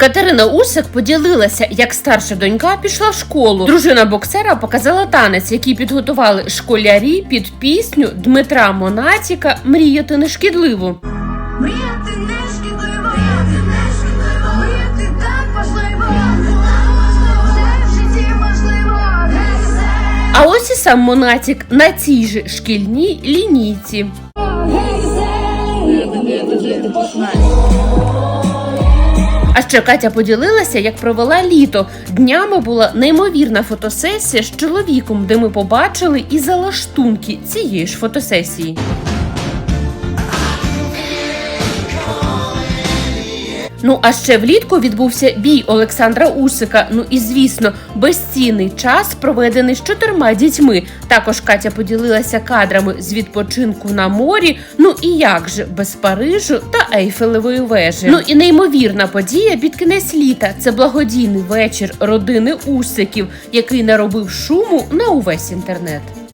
Катерина Усик поділилася, як старша донька пішла в школу. Дружина боксера показала танець, який підготували школярі під пісню Дмитра Монатіка Мріяти нешкідливо. Мріяти не шкідливо, мріяти не мріяти так важливо, все в житті можливо, А ось і сам Монатік на цій же шкільній лінійці. гей, Ще Катя поділилася, як провела літо. Днями була неймовірна фотосесія з чоловіком, де ми побачили і залаштунки цієї ж фотосесії. Ну а ще влітку відбувся бій Олександра Усика. Ну і звісно, безцінний час проведений з чотирма дітьми. Також Катя поділилася кадрами з відпочинку на морі. Ну і як же без Парижу та Ейфелевої вежі. Ну і неймовірна подія під кінець літа. Це благодійний вечір родини Усиків, який наробив шуму на увесь інтернет.